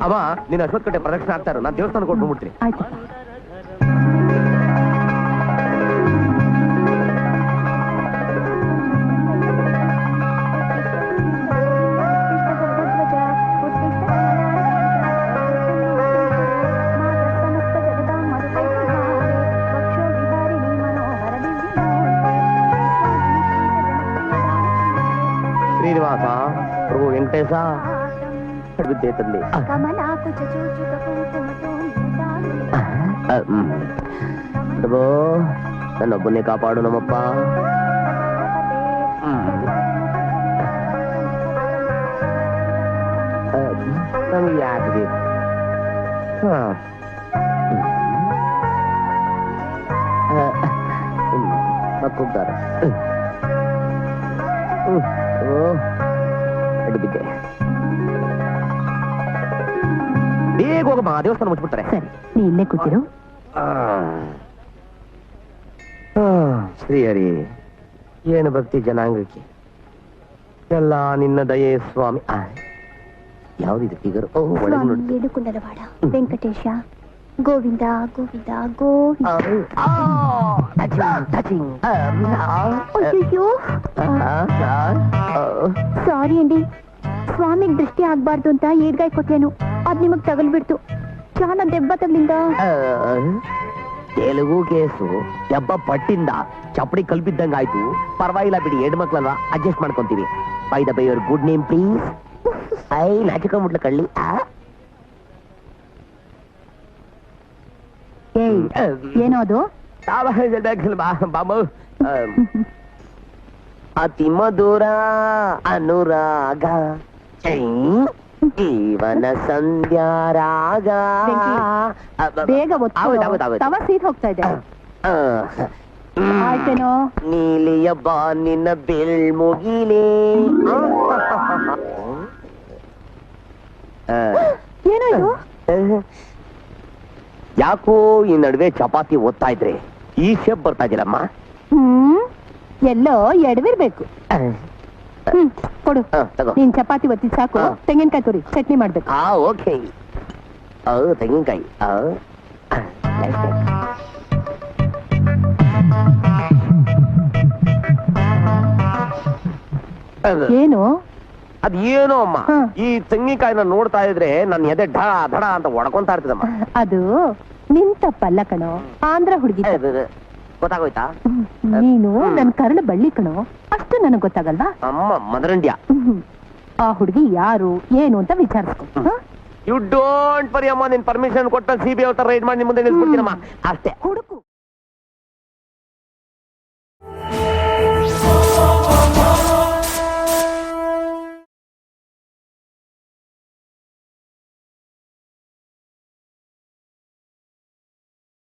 ಅಮ್ಮ ನೀನು ಅಶ್ವತ್ ಕಟ್ಟೆ ಪ್ರದಕ್ಷಿಣೆ ಆಗ್ತಾರ ನಾನು ದೇವಸ್ಥಾನಕ್ಕೆ ಕೊಟ್ಟು ಬಿಡ್ತೀನಿ పట్టేశా అడుగుద్దే తల్లి నన్ను అబ్బుని కాపాడు నమ్మప్పా యాదవి మక్కుంటారు ఓ ಬಿದ್ದೆ ಬೇಗ ಹೋಗಮ್ಮ ದೇವಸ್ಥಾನ ಮುಚ್ಚಿಬಿಡ್ತಾರೆ ಸರಿ ನೀ ಇಲ್ಲೇ ಕೂತಿರು ಶ್ರೀಹರಿ ಏನು ಭಕ್ತಿ ಜನಾಂಗಕ್ಕೆ ಎಲ್ಲ ನಿನ್ನ ದಯೆ ಸ್ವಾಮಿ ಆ, ಯಾವ್ದಿದು ಫಿಗರ್ ಓ ಒಳಗೆ ನೋಡಿ ಏಡುಕುಂಡಲವಾಡ ವೆಂಕಟೇಶ ಗೋವಿಂದ ಗೋವಿಂದ ಗೋವಿಂದ ಅಯ್ಯೋ ಸಾರಿ ಅಂಡಿ. ಸ್ವಾಮಿಗ್ ದೃಷ್ಟಿ ಆಗ್ಬಾರ್ದು ಅಂತ ಏಡ್ಗಾಯ್ ಕೊಟ್ಟೇನು ಅದ್ ನಿಮಗ್ ತಗಲ್ಬಿಡ್ತು. ಚಾನ ದೆಬ್ಬ ತಗ್ಲಿಂದ. ತೆಲುಗು ಕೇಸು ದೆಬ್ಬ ಪಟ್ಟಿಂದ ಚಪ್ಪಡಿ ಕಲ್ಪಿದ್ದಂಗಾಯ್ತು ಪರವಾಗಿಲ್ಲ ಬಿಡಿ ಹೆಣ್ಣು ಮಕ್ಳಲ್ವಾ ಅಡ್ಜಸ್ಟ್ ಮಾಡ್ಕೊಂತೀವಿ. By the by your good name please I ನಾಚಿಕೊಂಡ್ಬಿಟ್ಲ ಕಳ್ಳಿ. ಏನೋ ಅದು? ತಾವ ಹೇಳ್ಬೇಕಲ್ಲ ಬಾ- ಬಾಬು ಅತಿ ಮಧುರ ಅನುರಾಗ. ಜೀವನ ಸಂಧ್ಯಾ ರಾಗ. ಬೇಗ ತವ ಸೀಟ್ ಹೋಗ್ತಾ ಇದೆ. ಆಯ್ತೇನೋ? ನೀಲಿಯ ಬಾನಿನ ಬೆಳ್ಮುಗಿಲೇ ಆ, ಏನೋ ಇದು? ಯಾಕೋ ಈ ನಡುವೆ ಚಪಾತಿ ಓದ್ತಾ ಇದ್ರೆ ಈ ಶೇಪ್ ಬರ್ತಾ ಇದ್ದೀರಮ್ಮ ಹ್ಮ್. ಎಲ್ಲೋ ಎಡವಿರ್ಬೇಕು. ಹ್ಮ್. ಕೊಡು. ಆ, ತಗೋ. ನೀನ್ ಚಪಾತಿ ಒತ್ತಿ ಸಾಕು. ತೆಂಗಿನಕಾಯಿ ತುರಿ ಚಟ್ನಿ ಮಾಡ್ಬೇಕು. ಆ ಓಕೆ. ಆ ತೆಂಗಿನಕಾಯಿ. ಆ ಆ, nice, nice. ಅದು- ಏನು? ಅದ್ ಏನೋ ಅಮ್ಮ. ಹಾ. ಈ ತೆಂಗಿನಕಾಯಿನ ನೋಡ್ತಾ ಇದ್ರೆ ನನ್ನ ಎದೆ ಢ ಧಡ ಅಂತ ಒಡ್ಕೊಂತ ಇರ್ತದಮ್ಮ. ಅದು ನಿನ್ ತಪ್ಪಲ್ಲ ಕಣೋ. ಆಂಧ್ರ ಹುಡುಗಿ ಅದು. ಗೊತ್ತಾಗೋಯ್ತಾ? ನೀನು. ನನ್ ಕರಳು ಬಳ್ಳಿ ಕಣೋ. ಅಷ್ಟು ನನಗ್ ಗೊತ್ತಾಗಲ್ವಾ? ಅಮ್ಮ ಮದರಂಡ್ಯ. ಆ ಹುಡುಗಿ ಯಾರು ಏನು ಅಂತ ವಿಚಾರಿಸ್ಕೊ. ಯು ಡೋಂಟ್ ವರಿ ಅಮ್ಮ ನಿನ್ ಪರ್ಮಿಷನ್ ಕೊಟ್ಟ ಸಿ ಬಿ ಅವ್ರ ರೈಡ್ ಮಾಡಿ ನಿಮ್ ಮುಂದೆ ನಿಲ್ಸ್ಬಿಡ್ತೀನಮ್ಮ. ಅಷ್ಟೇ. ಹುಡುಕು.